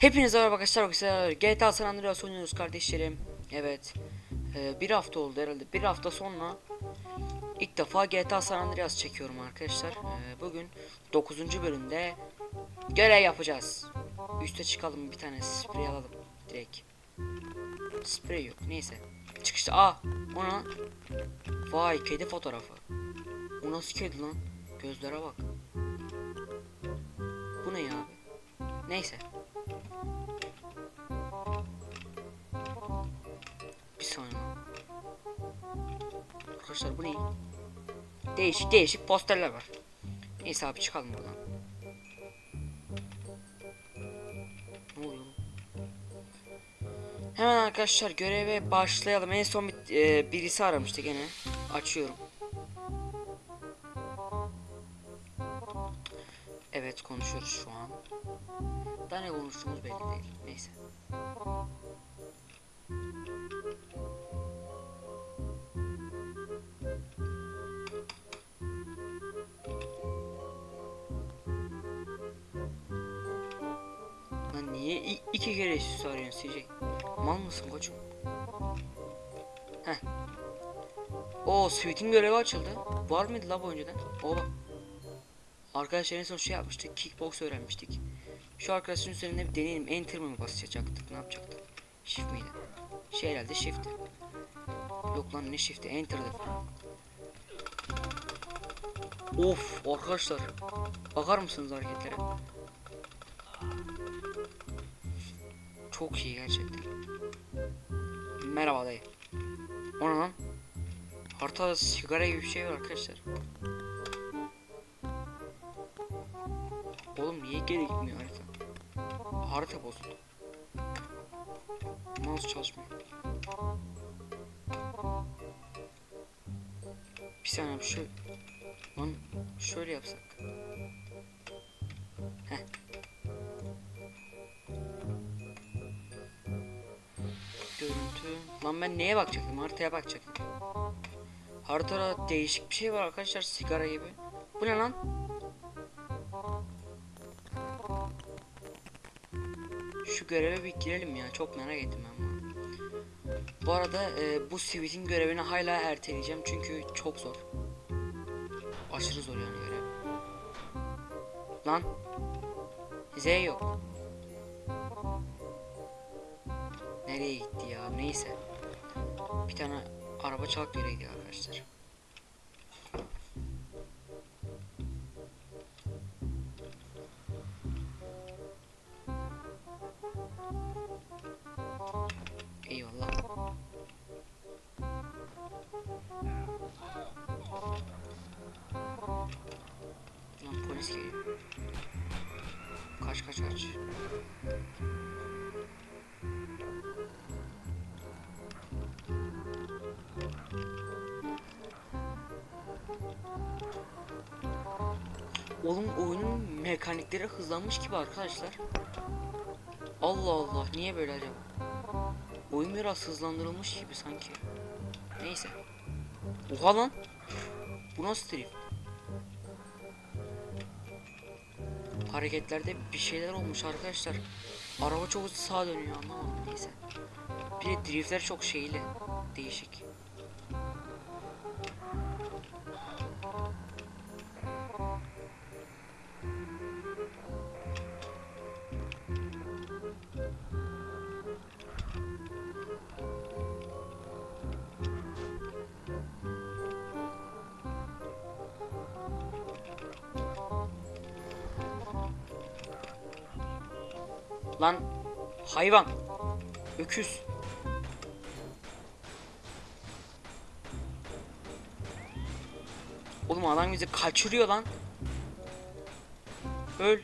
Hepinize merhaba arkadaşlar. arkadaşlar. GTA San Andreas oynuyoruz kardeşlerim. Evet. Ee, bir hafta oldu herhalde. Bir hafta sonra ilk defa GTA San Andreas çekiyorum arkadaşlar. Ee, bugün 9. bölümde görev yapacağız. Üste çıkalım bir tane sprey alalım direkt. Sprey yok neyse. Çıkışta aa ona Vay kedi fotoğrafı. Bu nasıl kedi lan? Gözlere bak. Bu ne ya? Neyse. Bir saniye. Arkadaşlar bu ne? Değişik değişik posterler var. Neyse abi çıkalım buradan. Ne oluyor? Hemen arkadaşlar göreve başlayalım. En son bir, e, birisi aramıştı gene. Açıyorum. Evet konuşuyoruz şu an. Daha ne konuştuğumuz belli değil. Neyse. İ- iki kere üst üste arıyorsun CJ? Mal mısın koçum? Heh. O Sweet'in görevi açıldı. Var mıydı la bu önceden? O bak. Arkadaşlar en son şey yapmıştık. Kickbox öğrenmiştik. Şu arkadaşın üzerinde bir deneyelim. Enter mı basacaktık? Ne yapacaktık? Shift miydi? Şey herhalde shift. Yok lan ne shift'i? Enter'dı. Of arkadaşlar. Bakar mısınız hareketlere? Çok iyi gerçekten. Merhaba dayı. O ne lan? Haritada sigara gibi bir şey var arkadaşlar. Oğlum niye geri gitmiyor harita? Harita bozuldu. Mouse çalışmıyor. Bir saniye bir şey... Lan şöyle yapsak. Lan ben neye bakacaktım? Haritaya bakacaktım. Haritada değişik bir şey var arkadaşlar sigara gibi. Bu ne lan? Şu göreve bir girelim ya. Çok merak ettim ben bunu. Bu arada e, bu Sweet'in görevini hala erteleyeceğim çünkü çok zor. Aşırı zor yani görev. Lan. Z yok. Nereye gitti ya? Neyse. Bir tane araba çalıp yere gidiyor arkadaşlar. Eyvallah. Lan polis geliyor. Kaç kaç kaç. Oğlum oyunun mekanikleri hızlanmış gibi arkadaşlar. Allah Allah niye böyle acaba? Oyun biraz hızlandırılmış gibi sanki. Neyse. Oha lan. Bu nasıl drift? Hareketlerde bir şeyler olmuş arkadaşlar. Araba çok sağa dönüyor anlamadım neyse. Bir de driftler çok şeyli. Değişik. Hayvan. Öküz. Oğlum adam bizi kaçırıyor lan. Öl.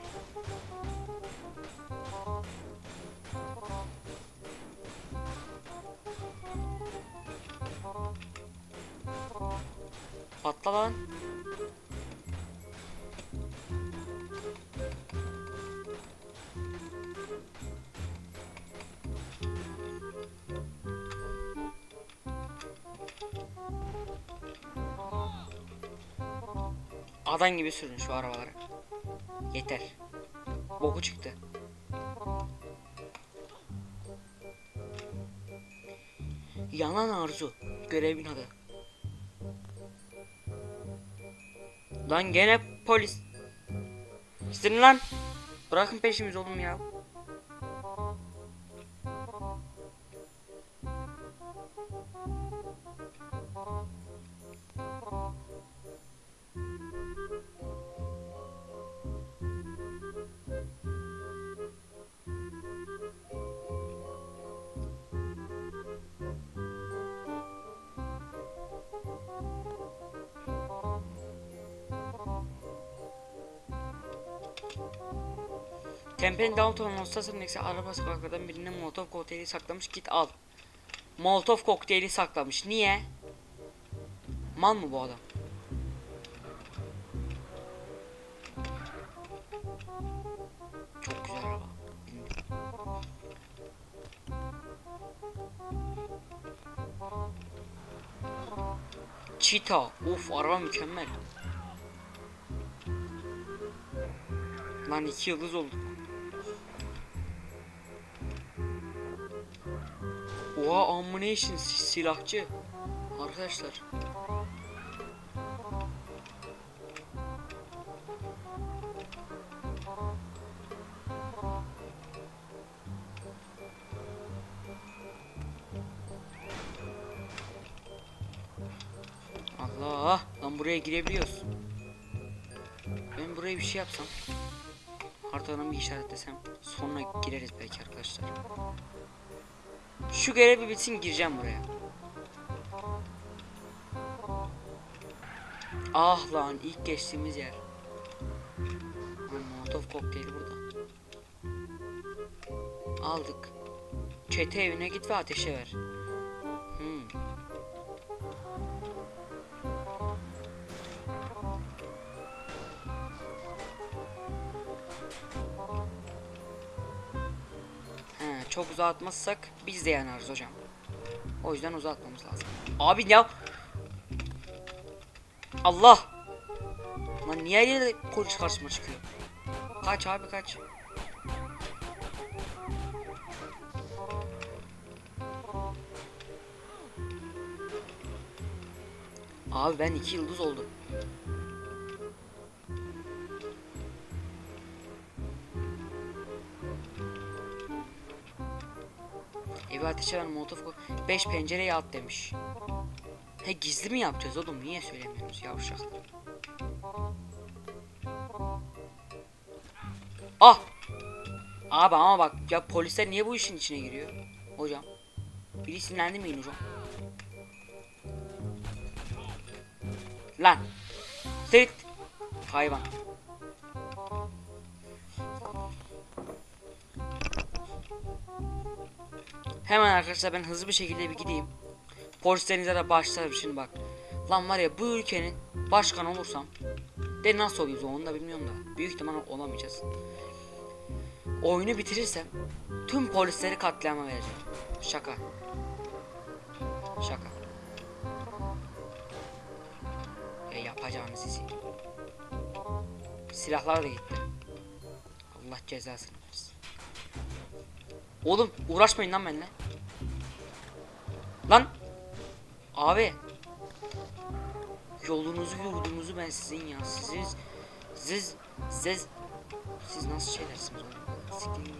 Patla lan. Adam gibi sürün şu arabalara. Yeter. Boku çıktı. Yanan Arzu. Görevin adı. Lan gene polis. Sizin lan. Bırakın peşimiz oğlum ya. Tempe'nin downtown Ostası'ndaki araba sokaklardan birine Molotov kokteyli saklamış git al. Molotov kokteyli saklamış. Niye? Mal mı bu adam? Çok güzel araba. Cheetah. Uf araba mükemmel. Lan iki yıldız olduk. Si- silahçı. Arkadaşlar. Allah lan buraya girebiliyoruz. Ben buraya bir şey yapsam. Haritadan bir işaretlesem sonra gireriz belki arkadaşlar. Şu görev bir bitsin gireceğim buraya. Ah lan ilk geçtiğimiz yer. Molotov kokteyli burada. Aldık. Çete evine git ve ateşe ver. Uzatmazsak biz de yanarız hocam. O yüzden uzatmamız lazım. Abi ya. Allah. Lan niye her yerde polis karşıma çıkıyor? Kaç abi kaç. Abi ben iki yıldız oldum. Evi ateşe ver molotof koy. 5 pencereye at demiş. He gizli mi yapacağız oğlum? Niye söylemiyoruz yavşaklar? Ah! Abi ama bak ya polisler niye bu işin içine giriyor? Hocam. Biri sinirlendi mi hocam? Lan! Sırt! Hayvan. Hemen arkadaşlar ben hızlı bir şekilde bir gideyim. Polislerinize de başlarım şimdi bak. Lan var ya bu ülkenin başkanı olursam de nasıl oluyoruz onu da bilmiyorum da. Büyük ihtimal olamayacağız. Oyunu bitirirsem tüm polisleri katliama vereceğim. Şaka. Şaka. Ya yapacağınız sizi. Silahlar da gitti. Allah cezasını. Oğlum uğraşmayın lan benimle. Lan. Abi. Yolunuzu yurdunuzu ben sizin ya. Siz siz siz siz nasıl şeylersiniz oğlum? Siktirin.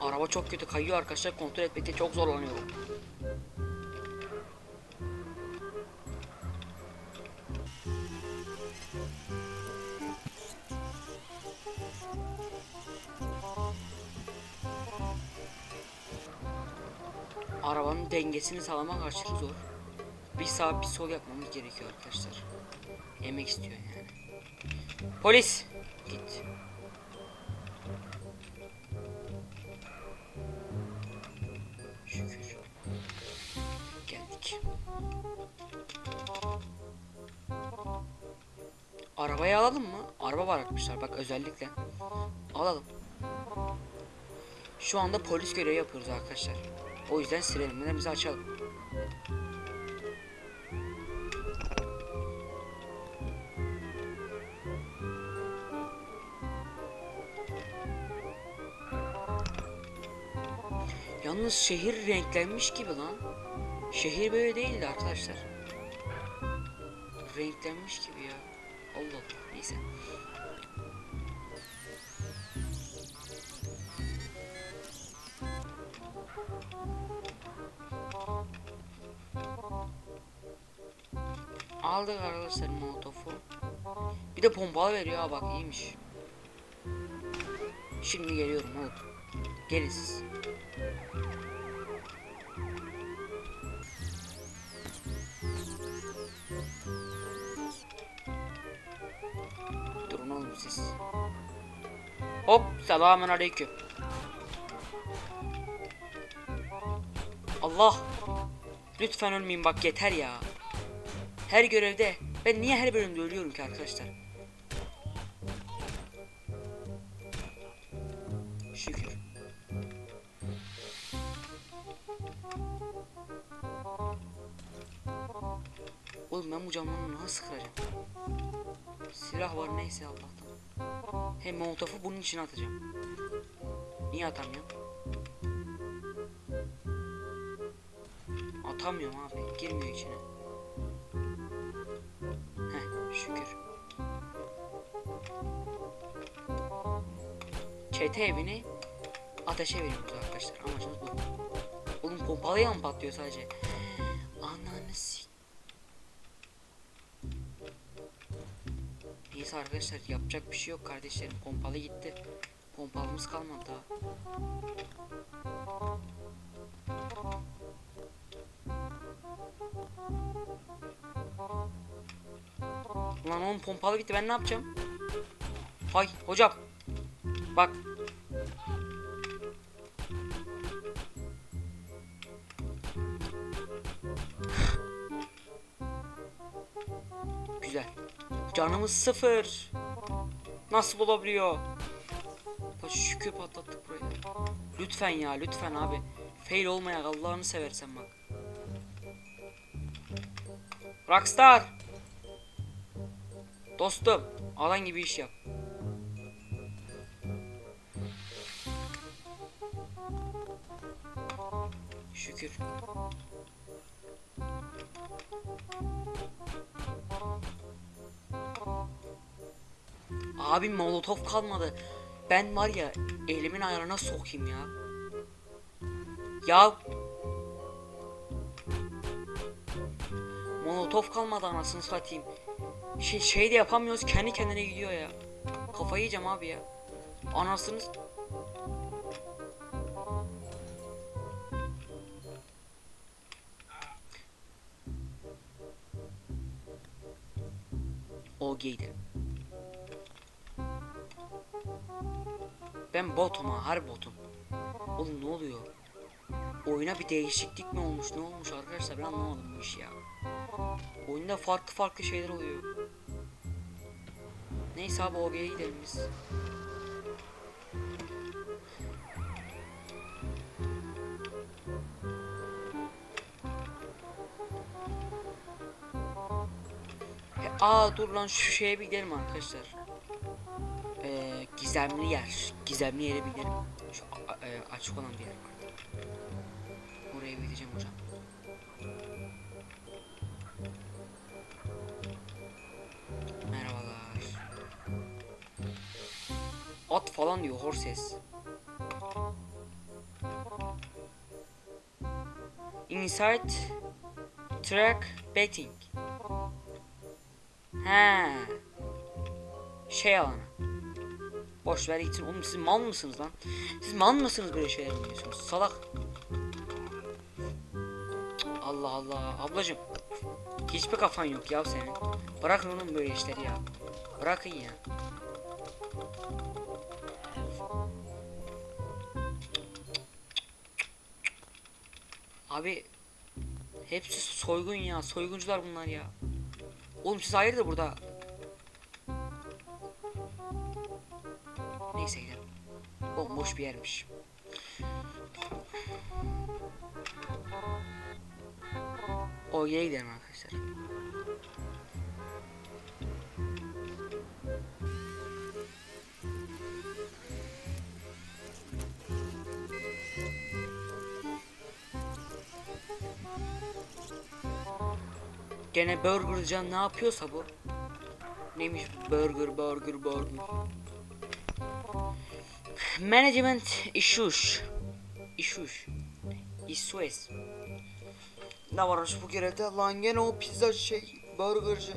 Araba çok kötü kayıyor arkadaşlar kontrol etmekte çok zorlanıyorum. Arabanın dengesini sağlamak aşırı zor. Bir sağ bir sol yapmamız gerekiyor arkadaşlar. Yemek istiyor yani. Polis! Git. Şükür. Geldik. Arabayı alalım mı? Araba bırakmışlar bak özellikle. Alalım. Şu anda polis görevi yapıyoruz arkadaşlar. O yüzden sirenlerimizi açalım. Yalnız şehir renklenmiş gibi lan. Şehir böyle değildi arkadaşlar. Renklenmiş gibi ya. Allah Allah. Neyse. Aldık arkadaşlar molotofu. Bir de pompalı veriyor ha bak iyiymiş. Şimdi geliyorum oğlum. Gelin siz. Durun oğlum siz. Hop selamun aleyküm. Allah. Lütfen ölmeyin bak yeter ya. Her görevde. Ben niye her bölümde ölüyorum ki arkadaşlar? Şükür. Oğlum ben bu camları nasıl kıracağım? Silah var neyse Allah'tan. Hem molotofu bunun için atacağım. Niye atamıyorum? Atamıyorum abi. Girmiyor içine. Çete evini ateşe veriyoruz arkadaşlar. Amacımız bu. Oğlum pompalıya mı patlıyor sadece? Ananı sik. Neyse arkadaşlar yapacak bir şey yok kardeşlerim. Pompalı gitti. Pompalımız kalmadı daha. Lan oğlum pompalı bitti ben ne yapacağım? Hay hocam. Bak. Güzel. Canımız sıfır. Nasıl olabiliyor? Bak şükür patlattık burayı. Lütfen ya lütfen abi. Fail olmayak Allah'ını seversen bak. Rockstar. Dostum, alan gibi iş yap. Şükür. Abi molotof kalmadı. Ben var ya elimin ayarına sokayım ya. Ya Molotof kalmadı anasını satayım. Şey, şey de yapamıyoruz kendi kendine gidiyor ya. Kafayı yiyeceğim abi ya. Anasını O giydi. Ben botum ha, her botum. Oğlum ne oluyor? Oyuna bir değişiklik mi olmuş, ne olmuş arkadaşlar ben anlamadım bu işi ya. Oyunda farklı farklı şeyler oluyor. Neyse abi OG'ye gidelim biz. E, aa dur lan şu şeye bir gidelim arkadaşlar. Gizemli yer. Gizemli yere bir gidelim. Şu e, açık olan bir yer vardı. Oraya gideceğim hocam. Merhabalar. At falan diyor horses. Inside track betting. He. Şey alanı. Boş ver gitsin. Oğlum siz mal mısınız lan? Siz mal mısınız böyle şeyler mi diyorsunuz? Salak. Allah Allah. Ablacım. Hiçbir kafan yok ya senin. Bırakın oğlum böyle işleri ya. Bırakın ya. Abi hepsi soygun ya. Soyguncular bunlar ya. Oğlum siz hayırdır burada? Neyse gidelim. Oh, Bomboş bir yermiş. Oraya gidelim arkadaşlar. Gene Burger Can ne yapıyorsa bu. Neymiş burger burger burger. Management issues. Issues. Issues. Ne varmış bu görevde? Lan gene o pizza şey burgerci.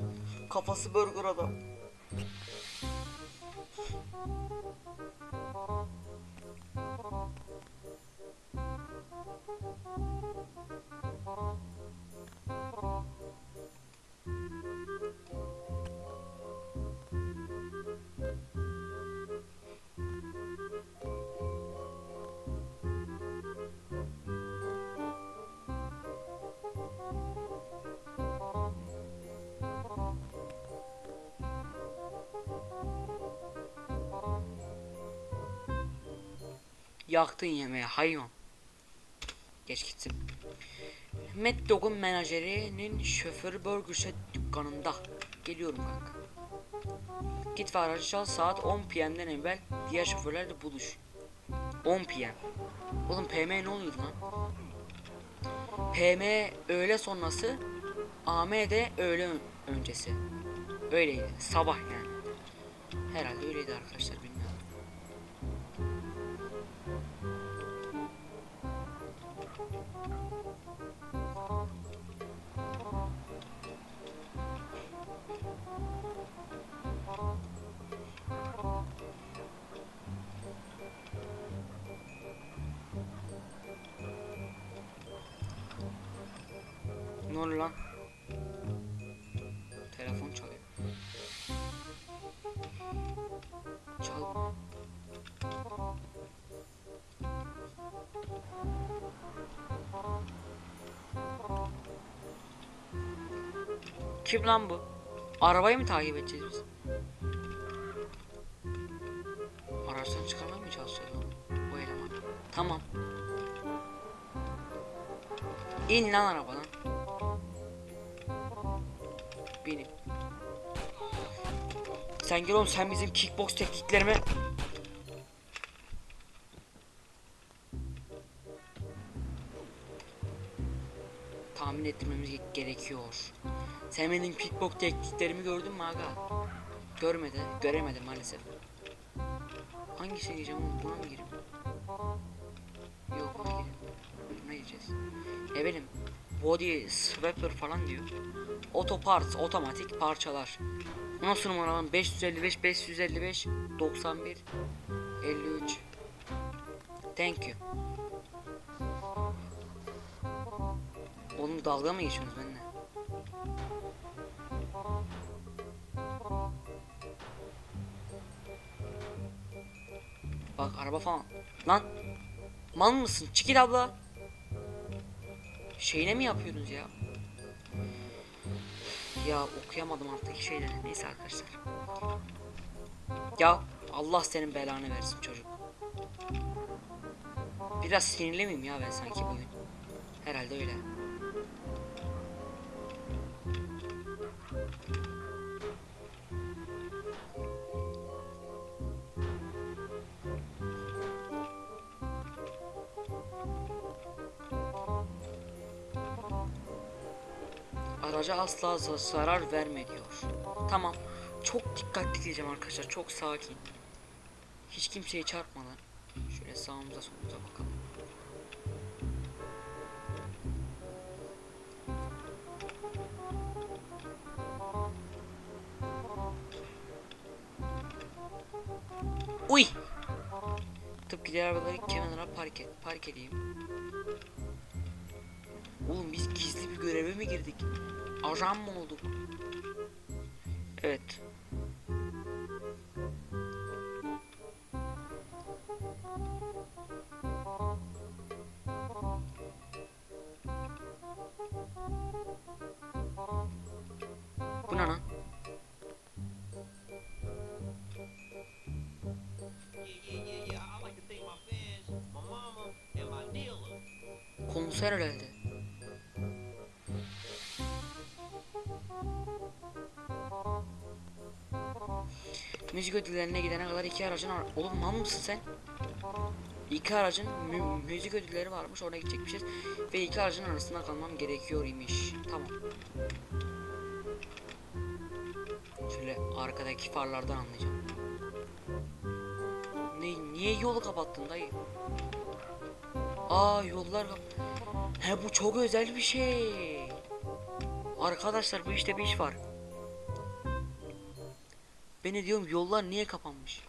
Kafası burger adam. Yaktın yemeği hayvan. Geç gitsin. Mad Dog'un menajerinin şoförü Burger Set dükkanında. Geliyorum kanka. Git ve aracı çal saat 10 pm'den evvel diğer şoförlerle buluş. 10 pm. Oğlum PM ne oluyor lan? PM öğle sonrası, AM de öğle ön- öncesi. Öyleydi. Sabah yani. Ne oluyor lan? Telefon çalıyor. Çal. Kim lan bu? Arabayı mı takip edeceğiz biz? Araçtan çıkarmaya mı çalışacağız oğlum? Bu eleman. Tamam. İn lan arabadan. Sen gel oğlum sen bizim kickbox tekniklerime tahmin ettirmemiz ge- gerekiyor. Sen benim kickbox tekniklerimi gördün mü aga? Görmedi, göremedim maalesef. Hangisine gireceğim oğlum? Buna mı gireyim? Yok buna gireyim. Buna gireceğiz. Ne bileyim. Body swapper falan diyor. Auto parts, otomatik parçalar. Nasıl numara lan? 555 555 91 53 Thank you. Oğlum dalga mı geçiyorsunuz benimle? Bak araba falan. Lan. Mal mısın? Çekil abla. Şeyine mi yapıyorsunuz ya? Ya okuyamadım artık şeyleri. Neyse arkadaşlar. Ya Allah senin belanı versin çocuk. Biraz sinirli miyim ya ben sanki bugün? Herhalde öyle. Araca asla za- zarar verme diyor. Tamam. Çok dikkatli gideceğim arkadaşlar. Çok sakin. Hiç kimseyi çarpmadan. Şöyle sağımıza solumuza bakalım. Uy! Tıpkı diğer arabaları kenara park et. Park edeyim. Oğlum biz gizli bir göreve mi girdik? Ajan mı olduk? Evet. Bu ne lan? Yeah, yeah, Müzik ödüllerine gidene kadar iki aracın ar- Oğlum mal mısın sen? İki aracın mü- müzik ödülleri varmış oraya gidecekmişiz ve iki aracın arasında kalmam gerekiyor imiş. Tamam. Şöyle arkadaki farlardan anlayacağım. Ne, niye yolu kapattın dayı? Aa yollar. He bu çok özel bir şey. Arkadaşlar bu işte bir iş var. Ben ne diyorum yollar niye kapanmış?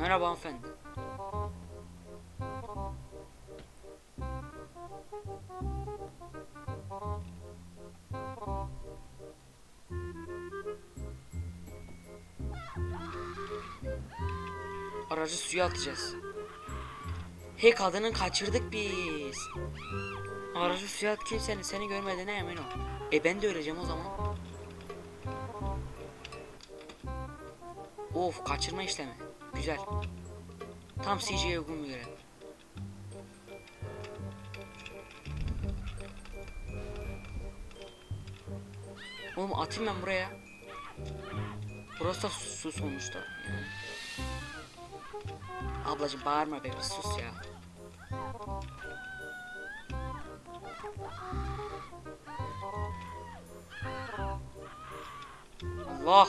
Merhaba hanımefendi. Aracı suya atacağız. Hey kadını kaçırdık biz. Aracı suya at kimsenin seni görmediğine emin ol. E ben de öleceğim o zaman. Of kaçırma işlemi. Güzel. Tam CJ'ye uygun bir görev. Oğlum atayım ben buraya. Burası da su sonuçta. Yani. Ablacım bağırma be bir sus ya. Allah.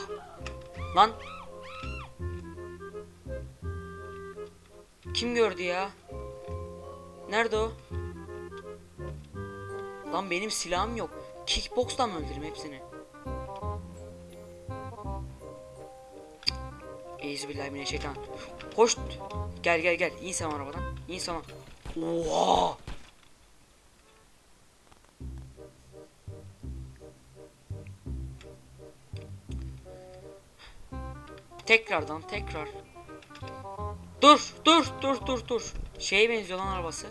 Lan. Kim gördü ya? Nerede o? Lan benim silahım yok. Kickbox'la mı öldüreyim hepsini? Euzubillahimineşşeytan. Koş. Gel gel gel. İn sen arabadan. İn sen. Oha. Tekrardan tekrar. Dur dur dur dur dur. Şeye benziyor lan arabası.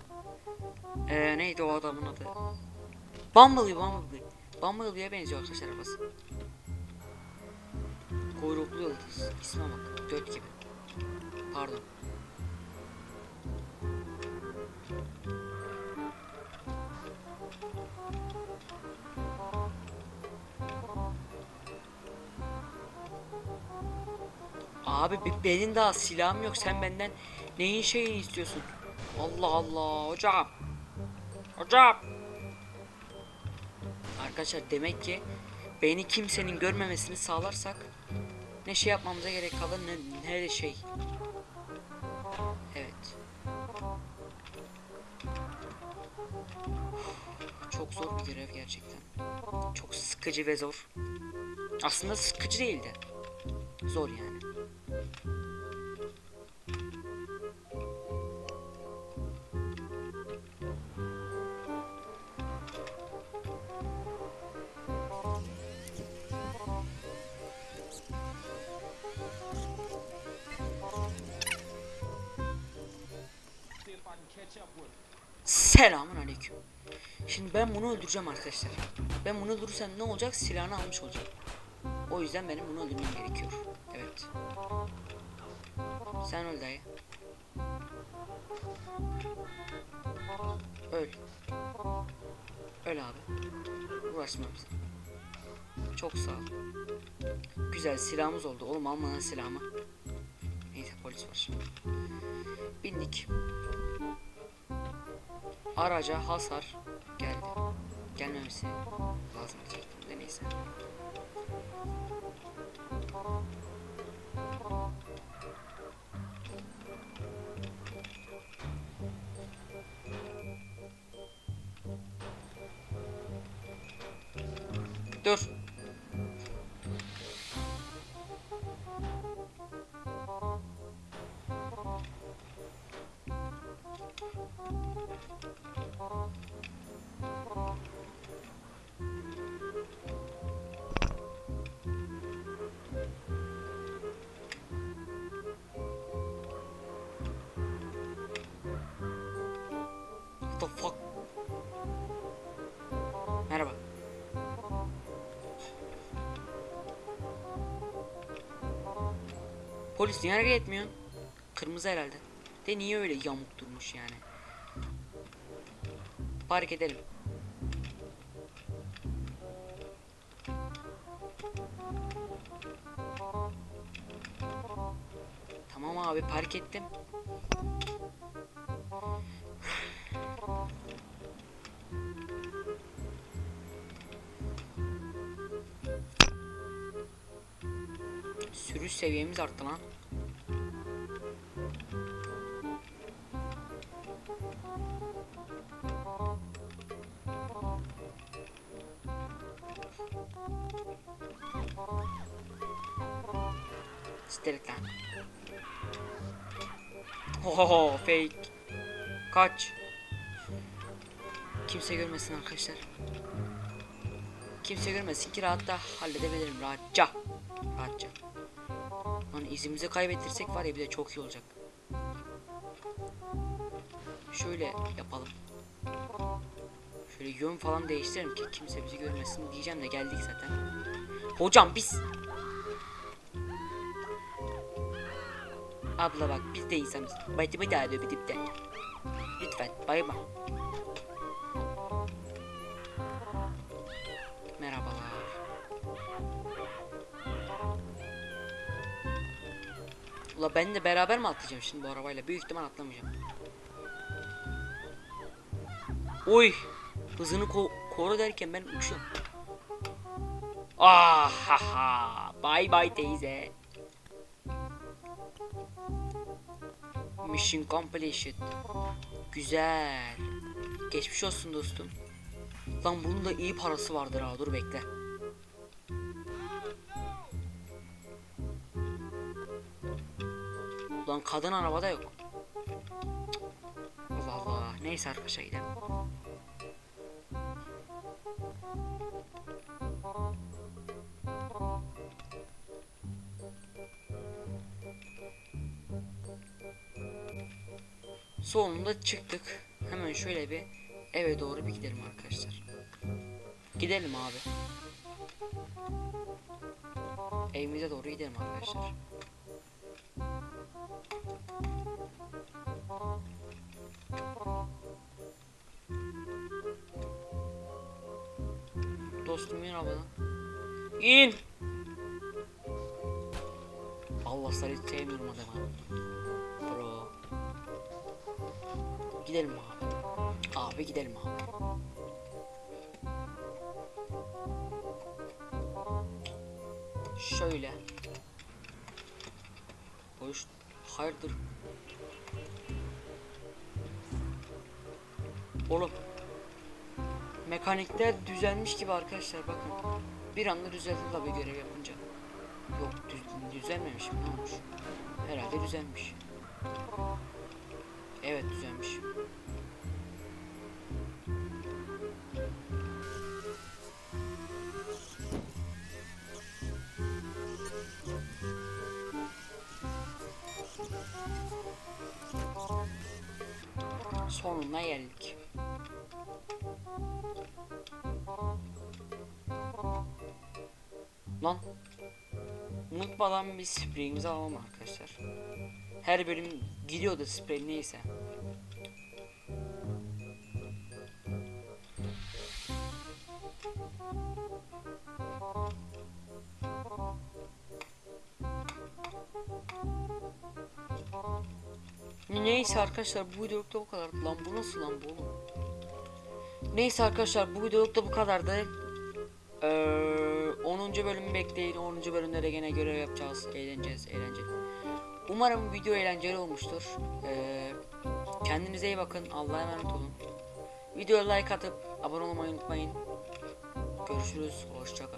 Ee, neydi o adamın adı? Bumblebee Bumblebee. Bumblebee'ye benziyor arkadaşlar arabası. Kuyruklu yıldız. İsme bak. Göt gibi. Pardon. Abi be- benim daha silahım yok. Sen benden neyin şeyini istiyorsun? Allah Allah hocam. Hocam. Arkadaşlar demek ki beni kimsenin görmemesini sağlarsak ne şey yapmamıza gerek kalır ne, ne de şey. Çok sıkıcı ve zor. Aslında sıkıcı değil de. Zor yani. Selamun aleyküm. Şimdi ben bunu öldüreceğim arkadaşlar. Ben bunu öldürürsem ne olacak? Silahını almış olacağım. O yüzden benim bunu öldürmem gerekiyor. Evet. Sen öl dayı. Öl. Öl abi. Uğraşma bize. Çok sağ ol. Güzel silahımız oldu. Oğlum alma lan silahımı. Neyse polis var şimdi. Bindik. Araca hasar lazım diyecektim de neyse. Polis niye hareket etmiyor? Kırmızı herhalde. De niye öyle yamuk durmuş yani? Park edelim. Tamam abi park ettim. Sürüş seviyemiz arttı lan. Sterik lan. Oho fake. Kaç. Kimse görmesin arkadaşlar. Kimse görmesin ki rahatta halledebilirim rahatça. Rahatça. Lan izimizi kaybettirsek var ya bir de çok iyi olacak. Şöyle yapalım. Şöyle yön falan değiştirelim ki kimse bizi görmesin diyeceğim de geldik zaten. Hocam biz Abla bak biz de insanız. Baytımı da arıyor bir dipte. Lütfen bayma. Ula ben de beraber mi atlayacağım şimdi bu arabayla? Büyük ihtimal atlamayacağım. Oy! Hızını ko- koru derken ben uçuyorum. Ah ha ha. Bye bye teyze. Mission completion. Güzel. Geçmiş olsun dostum. Lan bunun da iyi parası vardır ha. Dur bekle. Lan kadın arabada yok. Allah Allah. Neyse arkadaşlar gidelim. Sonunda çıktık. Hemen şöyle bir eve doğru bir gidelim arkadaşlar. Gidelim abi. Evimize doğru gidelim arkadaşlar. Dostum in arabadan. İn! Allah sarı hiç sevmiyorum adamı. Bro. Gidelim abi. Abi gidelim abi. Şöyle. Hoş. Hayırdır? Oğlum. Mekanikler düzelmiş gibi arkadaşlar bakın. Bir anda düzeldi tabii görev yapınca. Yok düz, düzelmemiş mi? Ne olmuş? Herhalde düzelmiş. Evet düzelmiş. Sonuna geldik. Lan unutmadan bir spreyimizi alalım arkadaşlar. Her bölüm gidiyordu sprey neyse. Neyse arkadaşlar bu videolukta bu kadar. Lan bu nasıl lan bu? Neyse arkadaşlar bu videolukta bu kadardı. Ee, 10. bölümü bekleyin. 10. bölümlere gene görev yapacağız. Eğleneceğiz, eğlenceli. Umarım video eğlenceli olmuştur. Ee, kendinize iyi bakın. Allah'a emanet olun. Videoya like atıp abone olmayı unutmayın. Görüşürüz. Hoşçakalın.